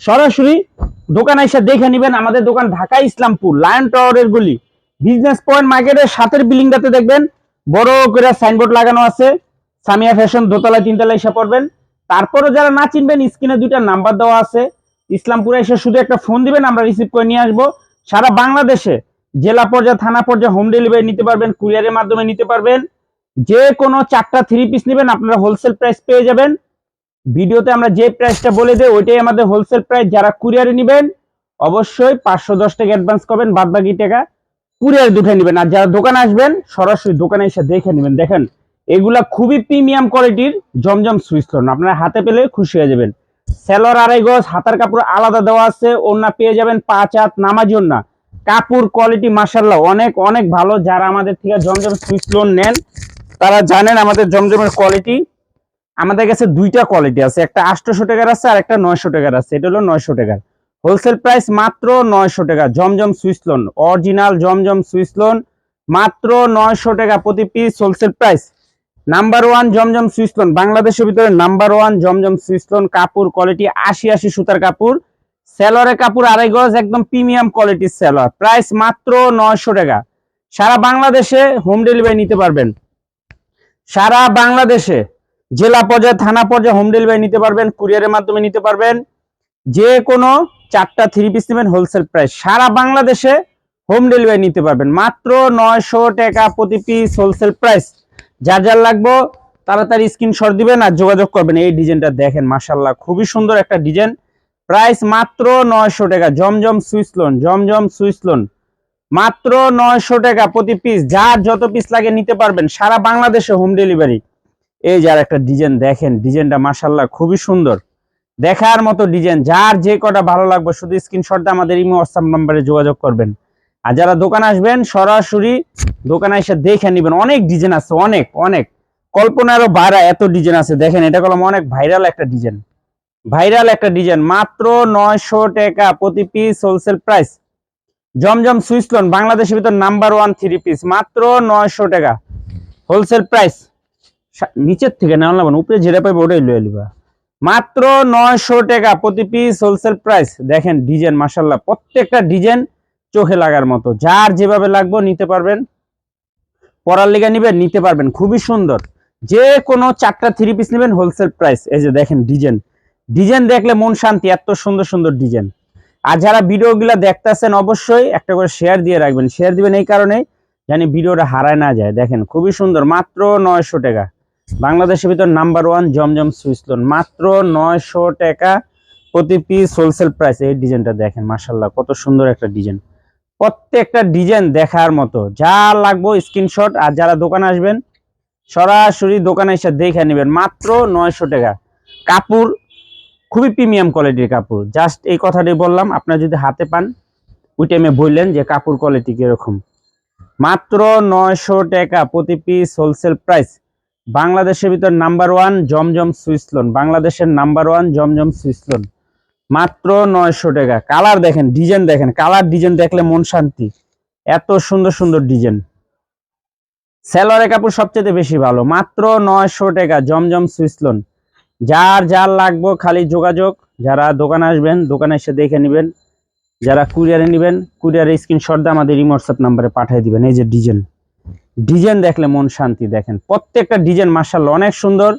সরাসরি দোকান এসে দেখে নেবেন আমাদের দোকান ঢাকা ইসলামপুর লায়ন টাওয়ারের গলি। বিজনেস পয়েন্ট মার্কেটের সাথের বিল্ডিংটাতে দেখবেন, বড় করে সাইনবোর্ড লাগানো আছে। সামিয়া ফ্যাশন দোতলা তিনতলা এসে পড়বেন। তারপরে যারা না চিনবেন, স্ক্রিনে দুইটা নাম্বার দেওয়া আছে। ইসলামপুরে এসে শুধু একটা ফোন দিবেন, আমরা রিসিভ করে নিয়ে আসব। সারা বাংলাদেশে জেলা পর্যায়ে, থানা পর্যায়ে হোম ডেলিভারি নিতে পারবেন কুরিয়ারের মাধ্যমে নিতে পারবেন। যে কোনো চারটা থ্রি পিস নেবেন, আপনারা হোলসেল প্রাইস পেয়ে যাবেন। ভিডিওতে আমরা যে প্রাইসটা বলে দেই, ওইটাই আমাদের হোলসেল প্রাইস যারা কুরিয়ারে নেবেন, অবশ্যই পাঁচশো দশ টাকা অ্যাডভান্স করবেন বাদ বাকি টাকা কুরিয়ার দুটো নেবেন। আর যারা দোকানে আসবেন, সরাসরি দোকানে এসে দেখে নেবেন। দেখেন, এগুলা খুবই প্রিমিয়াম কোয়ালিটির জমজম সুইচ লোন আপনারা হাতে পেলে খুশি হয়ে যাবেন। সেলর আড়াই গজ, হাতার কাপড় আলাদা দেওয়া আছে ওনা পেয়ে যাবেন পাঁচ হাত, নামাজি ওনা কাপড় কোয়ালিটি মাসাল্লাহ অনেক অনেক ভালো। যারা আমাদের থেকে জমজম সুইচ লোন নেন, তারা জানেন আমাদের জমজমের কোয়ালিটি আমাদের কাছে দুইটা কোয়ালিটি আছে, একটা আটশোশো টাকার আছে আর একটা নয়শো টাকার আছে, এটা হলো নয়শো টাকার। হোলসেল প্রাইস মাত্র নয়শো টাকা, Zamzam Swiss lawn original Zamzam Swiss lawn মাত্র নয়শো টাকা প্রতি piece wholesale price number one Zamzam Swiss lawn বাংলাদেশের ভিতরে number one Zamzam Swiss lawn কাপড় কোয়ালিটি আশি আশি সুতার কাপড়। সেলরের কাপড় আড়াই গজ, একদম প্রিমিয়াম কোয়ালিটির সেলর প্রাইস মাত্র নয়শো টাকা। সারা বাংলাদেশে হোম ডেলিভারি নিতে পারবেন। সারা বাংলাদেশে জেলা পর্যায়ে, থানা পর্যায়ে হোম ডেলিভারি নিতে পারবেন কুরিয়ারের মাধ্যমে নিতে পারবেন। যে কোনো চারটা থ্রি পিস নেবেন হোলসেল প্রাইস সারা বাংলাদেশে হোম ডেলিভারি নিতে পারবেন। মাত্র নয়শো টাকা প্রতি পিস হোলসেল প্রাইস যার যার লাগবো, তাড়াতাড়ি স্ক্রিনশট দিবেন আর যোগাযোগ করবেন। এই ডিজাইনটা দেখেন মাসাল্লাহ খুবই সুন্দর একটা ডিজাইন প্রাইস মাত্র নয়শো টাকা। Zamzam Swiss lawn Zamzam Swiss lawn মাত্র নয়শো টাকা প্রতি পিস যার যত পিস লাগে নিতে পারবেন। সারা বাংলাদেশে হোম ডেলিভারি এই যার একটা ডিজাইন দেখেন, ডিজাইনটা মাসাল্লাহ খুবই সুন্দর। দেখার মতো ডিজাইন, যার যে কটা ভালো লাগবে শুধু স্ক্রিনশট দিয়ে আমাদের ইমো হোয়াটসঅ্যাপ নাম্বারে যোগাযোগ করবেন। আর যারা দোকান আসবেন, সরাসরি দোকানে এসে দেখে নেবেন, অনেক ডিজাইন আছে, অনেক অনেক। কল্পনারও বাড়া এত ডিজাইন আছে। দেখেন, এটা কলম অনেক ভাইরাল একটা ডিজাইন। ভাইরাল একটা ডিজাইন, মাত্র নয়শো টাকা প্রতি piece wholesale price Zamzam Swiss lawn বাংলাদেশের ভিতর নাম্বার ওয়ান থ্রি পিস মাত্র নয়শো টাকা। হোলসেল প্রাইস নিচের থেকে নেওয়া লাগবে উপরে যেটা পাইবে ওটাই লয়ে লিবা মাত্র নয়শো টাকা প্রতি পিস হোলসেল প্রাইস দেখেন ডিজাইন মাসাল্লাহ প্রত্যেকটা ডিজাইন চোখে লাগার মতো। যার যেভাবে লাগবে নিতে পারবেন, পরার লিগা নিবেন, নিতে পারবেন, খুবই সুন্দর। যে কোনো চারটা থ্রি পিস নেবেন হোলসেল প্রাইস এই যে দেখেন ডিজাইন। ডিজাইন দেখলে মন শান্তি, এত সুন্দর সুন্দর ডিজাইন। আর যারা ভিডিওগুলো দেখতেছেন, অবশ্যই একটা করে শেয়ার দিয়ে রাখবেন। শেয়ার দিবেন এই কারণে জানি ভিডিওটা হারায় না যায়। দেখেন, খুবই সুন্দর, মাত্র নয়শো টাকা। বাংলাদেশের ভিতর number one Zamzam Swiss lawn মাত্র নয়শো টাকা প্রতি পিস হোলসেল প্রাইস এই ডিজাইনটা দেখেন মাসাল্লাহ কত সুন্দর একটা ডিজাইন প্রত্যেকটা ডিজাইন দেখার মতো, যা লাগবে স্ক্রিনশট আর যারা দোকানে আসবেন, সরাসরি দোকানে এসে দেখে নেবেন, মাত্র নয়শো টাকা। কাপড়, খুবই প্রিমিয়াম কোয়ালিটির কাপড়। জাস্ট এই কথাটি বললাম, আপনারা যদি হাতে পান, ওই টাইমে বললেন যে কাপড় কোয়ালিটি কীরকম। মাত্র নয়শো টাকা প্রতি পিস হোলসেল প্রাইস বাংলাদেশের ভিতর নাম্বার ওয়ান জমজম সুইসলন বাংলাদেশের নাম্বার ওয়ান জমজম সুইসলন মাত্র নয়শো টাকা। কালার দেখেন, ডিজাইন দেখেন। কালার ডিজাইন দেখলে মন শান্তি। এত সুন্দর সুন্দর ডিজাইন। সেলরের কাপড় সবচেয়ে বেশি ভালো। মাত্র নয়শো টাকা জমজম সুইসলন যার যার লাগবো খালি যোগাযোগ, যারা দোকানে আসবেন, দোকানে এসে দেখে নেবেন। যারা কুরিয়ারে নেবেন, কুরিয়ারে স্ক্রিনশট দিয়ে আমাদের হোয়াটসঅ্যাপ নাম্বারে পাঠিয়ে দিবেন। এই যে ডিজাইন। ডিজাইন দেখলে মন শান্তি দেখেন। প্রত্যেকটা ডিজাইন মার্শাল অনেক সুন্দর।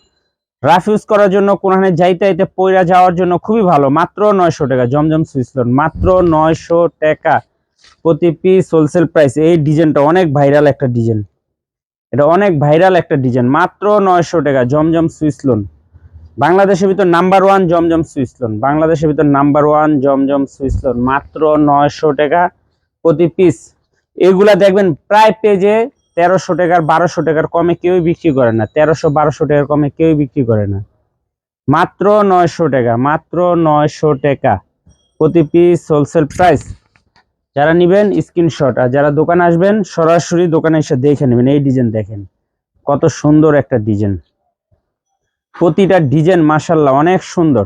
রাফ ইউজ করার জন্য কোনখানে যাইতে যাইতে পয়রা যাওয়ার জন্য খুবই ভালো। মাত্র নয়শো টাকা, জমজম সুইসলন মাত্র নয়শো টাকা প্রতি পিস হোলসেল প্রাইস এই ডিজাইনটা অনেক ভাইরাল একটা ডিজাইন। এটা অনেক ভাইরাল একটা ডিজাইন। মাত্র নয়শো টাকা, জমজম সুইসলন বাংলাদেশের ভিতর নাম্বার ওয়ান জমজম সুইসলন বাংলাদেশের ভিতর নাম্বার ওয়ান জমজম সুইসলন মাত্র নয়শো টাকা প্রতি পিস এগুলা দেখবেন প্রায় পেজে তেরোশো টাকার, বারোশো টাকার কমে কেউই বিক্রি করে না। তেরোশো, বারোশো টাকার কমে কেউই বিক্রি করে না। মাত্র নয়শো টাকা, মাত্র নয়শো টাকা। প্রতি পিস হোলসেল প্রাইস যারা নিবেন স্ক্রিনশট আর যারা দোকানে আসবেন, সরাসরি দোকানে এসে দেখে নেবেন। এই ডিজাইন দেখেন। কত সুন্দর একটা ডিজাইন প্রতিটা ডিজাইন মাসাল্লাহ অনেক সুন্দর।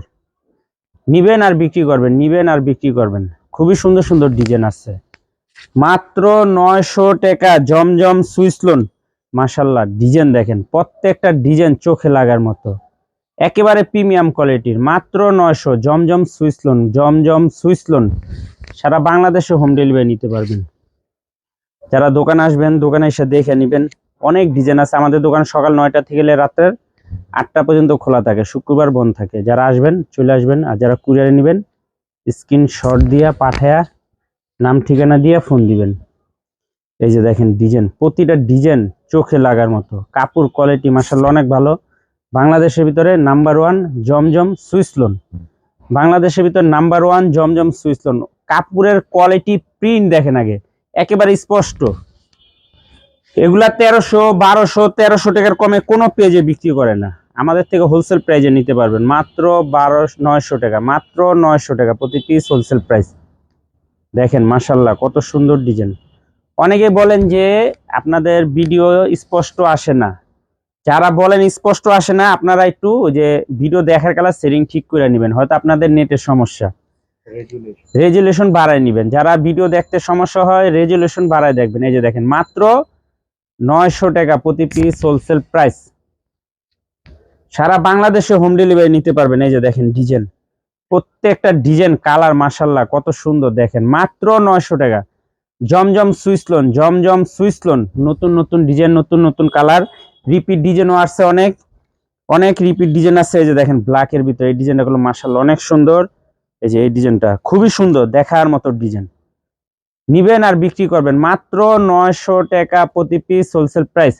নিবেন আর বিক্রি করবেন, নিবেন আর বিক্রি করবেন। খুবই সুন্দর সুন্দর ডিজাইন আছে। মাত্র নয়শো টাকা জমজম সুইস লোন মাসাল্লাহ ডিজাইন দেখেন, প্রত্যেকটা ডিজাইন চোখে লাগার মতো। একেবারে প্রিমিয়াম কোয়ালিটির, মাত্র নয়শো, Zamzam Swiss lawn Zamzam Swiss lawn সারা বাংলাদেশে হোম ডেলিভারি নিতে পারবেন। যারা দোকানে আসবেন, দোকানে এসে দেখে নেবেন। অনেক ডিজাইন আছে, আমাদের দোকান সকাল নয়টা থেকে রাত্রের আটটা পর্যন্ত খোলা থাকে, শুক্রবার বন্ধ থাকে। যারা আসবেন, চলে আসবেন, আর যারা কুরিয়ারে নেবেন স্ক্রিনশট দিয়া পাঠায়া নাম ঠিকানা দিয়ে ফোন দিবেন। এই যে দেখেন ডিজাইন, প্রতিটা ডিজাইন চোখে লাগার মতো। কাপড় কোয়ালিটি মাসাল্লাহ অনেক ভালো। বাংলাদেশের ভিতরে number one Zamzam Swiss lawn বাংলাদেশের ভিতর number one Zamzam Swiss lawn কাপড়ের কোয়ালিটি প্রিন্ট দেখেন আগে, একেবারে স্পষ্ট। এগুলা তেরোশো, বারোশো, তেরোশো টাকার কমে কোনো পেজে বিক্রি করে না। আমাদের থেকে হোলসেল প্রাইজে নিতে পারবেন। মাত্র বারো, নয়শো টাকা, মাত্র নয়শো টাকা প্রতি পিস হোলসেল প্রাইস দেখেন মাসাল্লাহ কত সুন্দর ডিজাইন। অনেকে বলেন যে আপনাদের ভিডিও স্পষ্ট আসে না। যারা বলেন স্পষ্ট আসে না আপনারা একটু যে ভিডিও দেখার কালা সেটিং ঠিক করে নেবেন। হয়তো আপনাদের নেটের সমস্যা। রেজুলেশন বাড়ায় নেবেন। যারা ভিডিও দেখতে সমস্যা হয় রেজুলেশন বাড়ায় দেখবেন। এই যে দেখেন মাত্র নয়শো টাকা প্রতি পিস হোলসেল প্রাইস সারা বাংলাদেশে হোম ডেলিভারি নিতে পারবেন। এই যে দেখেন ডিজাইন। প্রত্যেকটা ডিজাইন, কালার মাসাল্লাহ কত সুন্দর, দেখেন, মাত্র নয়শো টাকা। জমজম সুইসলোন জমজম সুইসলোন নতুন নতুন ডিজাইন, নতুন নতুন কালার, রিপিট ডিজাইনও আসছে অনেক অনেক রিপিট ডিজাইন আছে, এই যে দেখেন ব্ল্যাকের ভিতরে এই ডিজাইনটা গুলো মাসাল্লাহ অনেক সুন্দর। এই যে এই ডিজাইনটা খুবই সুন্দর, দেখার মতো ডিজাইন। নিবেন আর বিক্রি করবেন, মাত্র নয়শো টাকা প্রতি piece wholesale price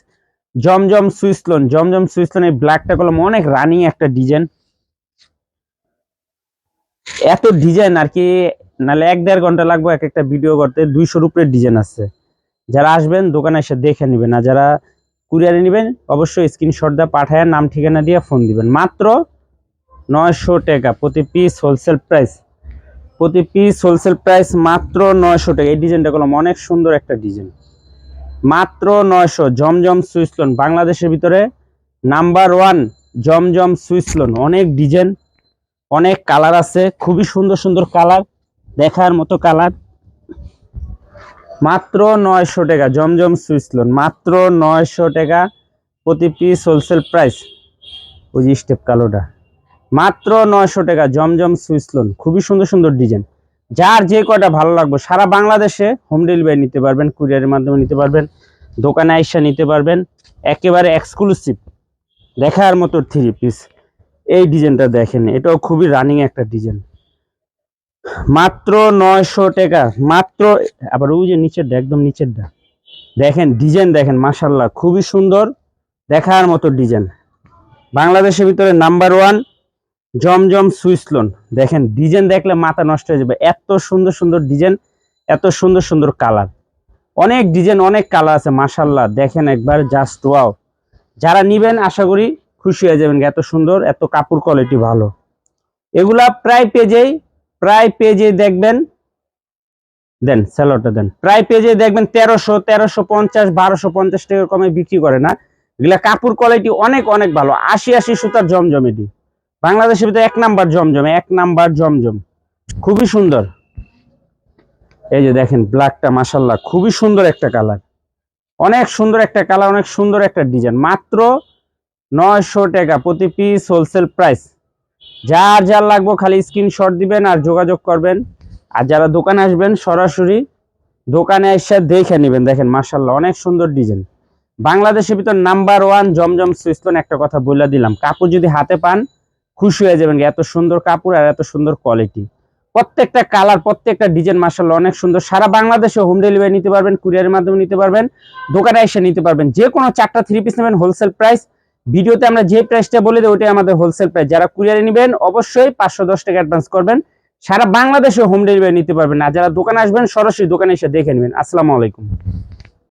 Zamzam Swiss lawn Zamzam Swiss lawn এই ব্ল্যাকটা কলম অনেক রানিং একটা ডিজাইন। এত ডিজাইন আর কি, নাহলে এক দেড় ঘণ্টা লাগবে এক একটা ভিডিও করতে, দুইশোর উপরে ডিজাইন আছে। যারা আসবেন, দোকানে এসে দেখে নেবেন, আর যারা কুরিয়ারে নেবেন, অবশ্যই স্ক্রিনশট দিয়ে পাঠায় নাম, ঠিকানা দিয়ে ফোন দিবেন। মাত্র নয়শো টাকা প্রতি পিস হোলসেল প্রাইস প্রতি পিস হোলসেল প্রাইস মাত্র নয়শো টাকা। এই ডিজাইনটা করলাম, অনেক সুন্দর একটা ডিজাইন মাত্র নয়শো, জমজম সুইসলোন বাংলাদেশের ভিতরে নাম্বার ওয়ান জমজম সুইসলোন অনেক ডিজাইন অনেক কালার আছে, খুবই সুন্দর সুন্দর কালার, দেখার মতো কালার। মাত্র নয়শো টাকা, জমজম সুইচ লোন মাত্র নয়শো টাকা প্রতি পিস হোলসেল প্রাইস ওই স্টেপ কালোটা। মাত্র নয়শো টাকা, জমজম সুইচ লোন খুবই সুন্দর সুন্দর ডিজাইন যার যে কয়টা ভালো লাগবে, সারা বাংলাদেশে হোম ডেলিভারি নিতে পারবেন কুরিয়ারের মাধ্যমে নিতে পারবেন, দোকানে আইসা নিতে পারবেন, একেবারে এক্সক্লুসিভ দেখার মতো থ্রি পিস এই ডিজাইনটা দেখেন, এটাও খুবই রানিং একটা ডিজাইন। মাত্র নয়শো টাকা, মাত্র, আবার ওই যে নিচেরটা, একদম নিচেরটা। দেখেন, ডিজাইন দেখেন মাসাল্লাহ খুবই সুন্দর, দেখার মতো ডিজাইন। বাংলাদেশের ভিতরে নাম্বার ওয়ান জমজম সুইসলোন দেখেন, ডিজাইন দেখলে মাথা নষ্ট হয়ে যাবে। এত সুন্দর সুন্দর ডিজাইন, এত সুন্দর সুন্দর কালার। অনেক ডিজাইন, অনেক কালার আছে মাসাল্লাহ দেখেন একবার জাস্ট ওয়াও যারা নিবেন, আশা করি খুশি হয়ে যাবেন এত সুন্দর, এত কাপড় কোয়ালিটি ভালো। এগুলা প্রায় পেজেই, প্রায় পেজে দেখবেন, দেন স্যালোটা দেন। প্রায় পেজে দেখবেন তেরোশো তেরোশো পঞ্চাশ, বারোশো পঞ্চাশ টাকা কমে বিক্রি করে না। এগুলা কাপড় কোয়ালিটি অনেক অনেক ভালো। আশি আশি সুতার জমজম এটি। বাংলাদেশের ভিতরে এক নাম্বার জমজমে, এক নাম্বার জমজম। খুবই সুন্দর। এই যে দেখেন ব্ল্যাকটা মাসাল্লাহ খুবই সুন্দর একটা কালার অনেক সুন্দর একটা কালার অনেক সুন্দর একটা ডিজাইন মাত্র নয়শো টাকা প্রতি পিস হোলসেল প্রাইস যার যার লাগবে খালি স্ক্রিনশট দিবেন আর যোগাযোগ করবেন। আর যারা দোকানে আসবেন, সরাসরি দোকানে এসে দেখে নেবেন। দেখেন মাসাল্লাহ অনেক সুন্দর ডিজাইন বাংলাদেশের ভিতর নাম্বার ওয়ান জমজম সুইস্তন একটা কথা বলে দিলাম। কাপড় যদি হাতে পান, খুশি হয়ে যাবেন এত সুন্দর কাপড় আর এত সুন্দর কোয়ালিটি প্রত্যেকটা কালার প্রত্যেকটা ডিজাইন মাসাল্লাহ অনেক সুন্দর। সারা বাংলাদেশে হোম ডেলিভারি নিতে পারবেন কুরিয়ারের মাধ্যমে নিতে পারবেন, দোকানে এসে নিতে পারবেন। যে কোনো চারটা থ্রি পিস নেবেন হোলসেল প্রাইস ভিডিওতে আমরা যে প্রাইসটা বলে দিই ওটাই আমাদের হোলসেল প্রাইস যারা কুরিয়ারে নেবেন, অবশ্যই পাঁচশো দশ টাকা অ্যাডভান্স করবেন। সারা বাংলাদেশে হোম ডেলিভারি নিতে পারবেন না। যারা দোকানে আসবেন, সরাসরি দোকানে এসে দেখে নেবেন। আসসালামু আলাইকুম।